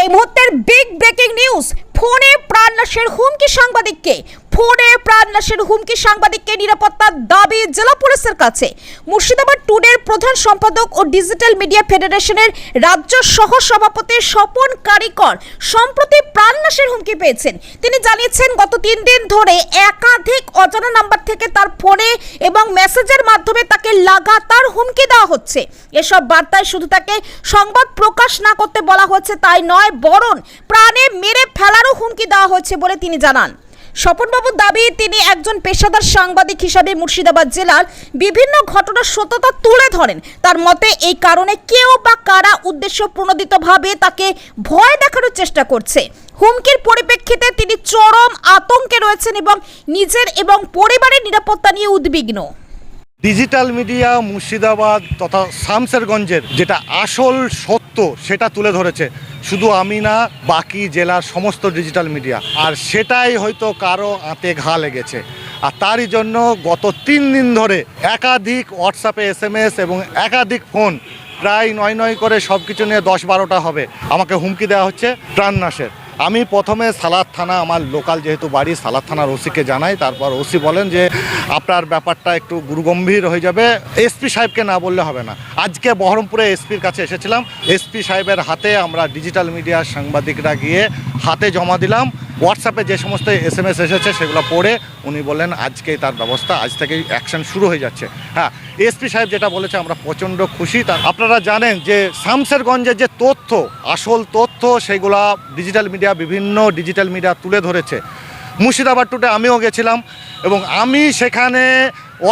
এই মুহূর্তের big breaking news ফোনে প্রাণনাশের হুমকি সাংবাদিককে, ফোনে প্রাণনাশের হুমকি সাংবাদিককে নিরাপত্তার দাবি জেলা পুলিশের কাছে। মুর্শিদাবাদ টুডের প্রধান সম্পাদক ও ডিজিটাল মিডিয়া ফেডারেশনের রাজ্য সহ সভাপতি স্বপন কারিকর সম্প্রতি প্রাণনাশের হুমকি পেয়েছেন। তিনি জানিয়েছেন, গত তিন দিন ধরে একাধিক অজানা নাম্বার থেকে তার ফোনে এবং মেসেজের মাধ্যমে তাকে লাগাতার হুমকি দেওয়া হচ্ছে। এসব বার্তায় শুধু তাকে সংবাদ প্রকাশ না করতে বলা হচ্ছে, তাই নয় বরণ প্রাণে মেরে ফেলারও হুমকি দেওয়া হচ্ছে বলে তিনি জানান। স্বপনবাবুর দাবি, তিনি একজন পেশাদার সাংবাদিক হিসাবে মুর্শিদাবাদ জেলার বিভিন্ন ঘটনার সত্যতা তুলে ধরেন। তার মতে, এই কারণে কেউ বা কারা উদ্দেশ্য প্রণোদিতভাবে তাকে ভয় দেখানোর চেষ্টা করছে। হুমকির পরিপ্রেক্ষিতে তিনি চরম আতঙ্কে রয়েছেন এবং নিজের এবং পরিবারের নিরাপত্তা নিয়ে উদ্বিগ্ন। ডিজিটাল মিডিয়া মুর্শিদাবাদ তথা শামসেরগঞ্জের যেটা আসল সত্য সেটা তুলে ধরেছে। শুধু আমি না, বাকি জেলার সমস্ত ডিজিটাল মিডিয়া। আর সেটাই হয়তো কারও আঁতে ঘা লেগেছে। আর তারই জন্য গত তিন দিন ধরে একাধিক হোয়াটসঅ্যাপে এস এবং একাধিক ফোন প্রায় নয় নয় করে সব কিছু নিয়ে দশ বারোটা হবে। আমাকে হুমকি দেওয়া হচ্ছে প্রাণনাশের আমি প্রথমে সালাদ থানা, আমার লোকাল যেহেতু বাড়ি, সালাদ থানার ওসিকে জানাই। তারপর ওসি বলেন যে, আপনার ব্যাপারটা একটু গুরুগম্ভীর হয়ে যাবে। এসপি সাহেবকে না বললে হবে না। আজকে বহরমপুরে এসপির কাছে এসেছিলাম। এসপি সাহেবের হাতে আমরা ডিজিটাল মিডিয়ার সাংবাদিকরা গিয়ে হাতে জমা দিলাম। হোয়াটসঅ্যাপে যে সমস্ত এস এম এস এসেছে সেগুলো পড়ে উনি বললেন আজকেই তার ব্যবস্থা, আজ থেকেই অ্যাকশন শুরু হয়ে যাচ্ছে। হ্যাঁ এসপি সাহেব যেটা বলেছে, আমরা প্রচণ্ড খুশি। তার আপনারা জানেন যে শামসেরগঞ্জের যে তথ্য, আসল তথ্য, সেগুলা ডিজিটাল মিডিয়া বিভিন্ন ডিজিটাল মিডিয়া তুলে ধরেছে। মুর্শিদাবাদ টুটে আমিও গেছিলাম এবং আমি সেখানে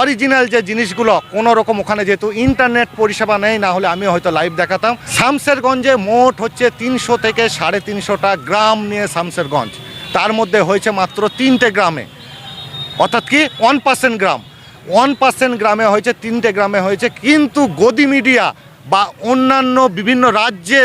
অরিজিনাল যে জিনিসগুলো কোনো রকম ওখানে যেহেতু ইন্টারনেট পরিষেবা নেই, না হলে আমি হয়তো লাইভ দেখাতাম। শামসেরগঞ্জে মোট হচ্ছে তিনশো থেকে সাড়ে তিনশোটা গ্রাম নিয়ে শামসেরগঞ্জ তার মধ্যে হয়েছে মাত্র তিনটে গ্রামে। অর্থাৎ কি ওয়ান পার্সেন্ট গ্রাম। ওয়ান পার্সেন্ট গ্রামে হয়েছে তিনটে গ্রামে হয়েছে কিন্তু গদি মিডিয়া বা অন্যান্য বিভিন্ন রাজ্যে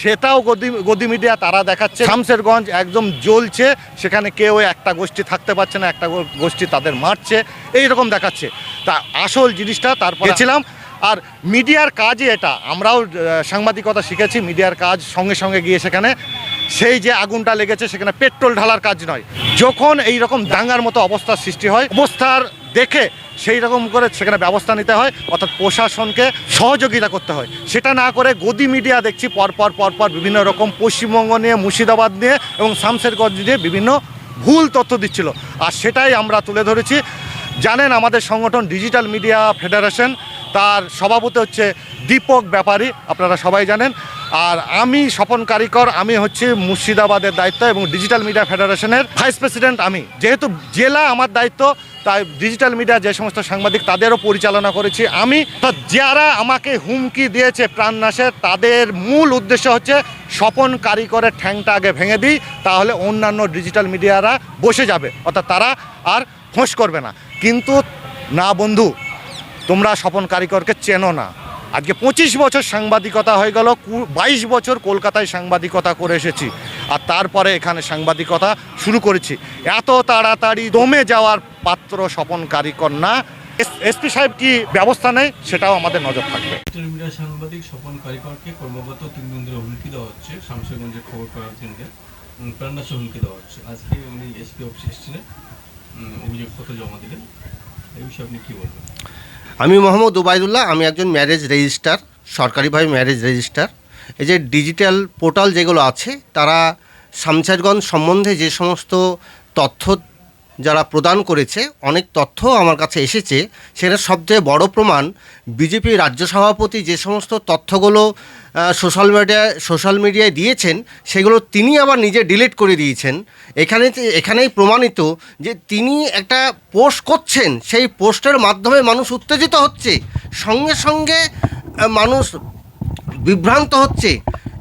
সেটাও গদি গদি মিডিয়া তারা দেখাচ্ছে। শামসেরগঞ্জ একদম জ্বলছে সেখানে কেউ একটা গোষ্ঠী থাকতে পারছে না একটা গোষ্ঠী তাদের মারছে এই রকম দেখাচ্ছে। তা আসল জিনিসটা তারপর গেছিলাম। আর মিডিয়ার কাজই এটা। আমরাও সাংবাদিকতা শিখেছি মিডিয়ার কাজ সঙ্গে সঙ্গে গিয়ে সেখানে সেই যে আগুনটা লেগেছে সেখানে পেট্রোল ঢালার কাজ নয়। যখন এই রকম দাঙ্গার মতো অবস্থার সৃষ্টি হয় অবস্থার দেখে সেই রকম করে সেখানে ব্যবস্থা নিতে হয়, অর্থাৎ প্রশাসনকে সহযোগিতা করতে হয়। সেটা না করে গদি মিডিয়া দেখছি পরপর পরপর বিভিন্ন রকম পশ্চিমবঙ্গ নিয়ে, মুর্শিদাবাদ নিয়ে এবং শামসেরগঞ্জ নিয়ে বিভিন্ন ভুল তথ্য দিচ্ছিল। আর সেটাই আমরা তুলে ধরেছি। জানেন আমাদের সংগঠন ডিজিটাল মিডিয়া ফেডারেশন তার সভাপতি হচ্ছে দীপক ব্যাপারী, আপনারা সবাই জানেন। আর আমি স্বপন কারিকর, আমি হচ্ছে মুর্শিদাবাদের দায়িত্ব এবং ডিজিটাল মিডিয়া ফেডারেশনের ভাইস প্রেসিডেন্ট আমি। যেহেতু জেলা আমার দায়িত্ব তাই ডিজিটাল মিডিয়া যে সমস্ত সাংবাদিক তাদেরও পরিচালনা করেছি আমি। যারা আমাকে হুমকি দিয়েছে প্রাণনাশের তাদের মূল উদ্দেশ্য হচ্ছে স্বপন কারিকরের ঠ্যাংটা আগে ভেঙে দিই, তাহলে অন্যান্য ডিজিটাল মিডিয়ারা বসে যাবে। অর্থাৎ তারা আর ফোঁস করবে না। কিন্তু না বন্ধু, তোমরা স্বপন কারিকরকে চেনো না। আজকে পঁচিশ বছর সাংবাদিকতা হয়ে গেল বাইশ বছর কলকাতায় সাংবাদিকতা করে এসেছি। আর তারপরে এখানে সাংবাদিকতা শুরু করেছি। এত তাড়াতাড়ি দমে যাওয়ার পাত্র স্বপন কারিকর না। এসপি সাহেব কি ব্যবস্থা নেই সেটাও আমাদের নজর থাকবে। সাংবাদিক স্বপন কারিকরকে কর্মগত তিন দিন ধরে হুমকি দেওয়া হচ্ছে। খবর প্রাণনাশে হুমকি দেওয়া হচ্ছে। আজকে উনি এসপি অফিসে অভিযোগপত্র জমা দিলেন। এই বিষয়ে আপনি কী বলবেন? আমি মোহাম্মদ ওবায়দুল্লাহ আমি একজন ম্যারেজ রেজিস্টার সরকারিভাবে ম্যারেজ রেজিস্টার এই যে ডিজিটাল পোর্টাল যেগুলো আছে, তারা সামচারগঞ্জ সম্বন্ধে যে সমস্ত তথ্য যারা প্রদান করেছে, অনেক তথ্য আমার কাছে এসেছে, সেটা সবচেয়ে বড় প্রমাণ বিজেপি রাজ্য সভাপতি যে সমস্ত তথ্যগুলো সোশ্যাল মিডিয়ায় সোশ্যাল মিডিয়ায় দিয়েছেন, সেগুলো তিনি আবার নিজে ডিলিট করে দিয়েছেন। এখানে এখানেই প্রমাণিত যে তিনি একটা পোস্ট করছেন, সেই পোস্টের মাধ্যমে মানুষ উত্তেজিত হচ্ছে, সঙ্গে সঙ্গে মানুষ বিভ্রান্ত হচ্ছে।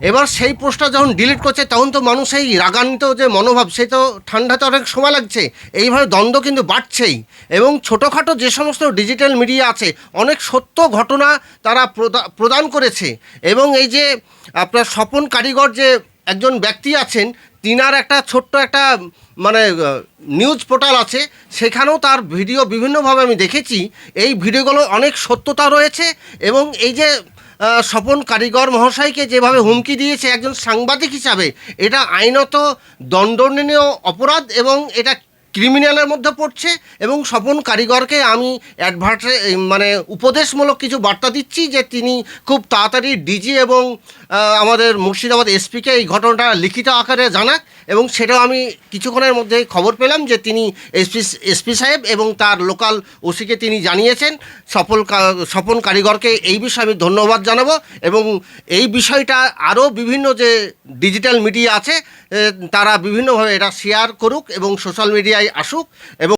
এবার সেই পোস্টটা যখন ডিলিট করছে, তখন তো মানুষ এই রাগান্বিত যে মনোভাব সে তো ঠান্ডাতে অনেক সময় লাগছে। এইভাবে দ্বন্দ্ব কিন্তু বাড়ছেই। এবং ছোটোখাটো যে সমস্ত ডিজিটাল মিডিয়া আছে, অনেক সত্য ঘটনা তারা প্রদা- প্রদান করেছে। এবং এই যে আপনার স্বপন কারিগর যে একজন ব্যক্তি আছেন, তিনার একটা ছোট্ট একটা মানে নিউজ পোর্টাল আছে। সেখানেও তার ভিডিও বিভিন্নভাবে আমি দেখেছি। এই ভিডিওগুলো অনেক সত্যতা রয়েছে। এবং এই যে স্বপন কারিগর মহাশয়কে যেভাবে হুমকি দিয়েছে একজন সাংবাদিক হিসাবে, এটা আইনত দণ্ডনীয় অপরাধ এবং এটা ক্রিমিনালের মধ্যে পড়ছে এবং স্বপন কারিগরকে আমি অ্যাডভার্টে মানে উপদেশমূলক কিছু বার্তা দিচ্ছি যে তিনি খুব তাড়াতাড়ি ডিজি এবং আমাদের মুর্শিদাবাদ এসপিকে এই ঘটনাটা লিখিত আকারে জানাক এবং সেটাও আমি কিছুক্ষণের মধ্যে খবর পেলাম যে তিনি এসপি এসপি সাহেব এবং তার লোকাল ওসিকে তিনি জানিয়েছেন। সফল স্বপন কারিগরকে এই বিষয়ে আমি ধন্যবাদ জানাব এবং এই বিষয়টা আরও বিভিন্ন যে ডিজিটাল মিডিয়া আছে তারা বিভিন্নভাবে এটা শেয়ার করুক এবং সোশ্যাল মিডিয়ায় আসুক এবং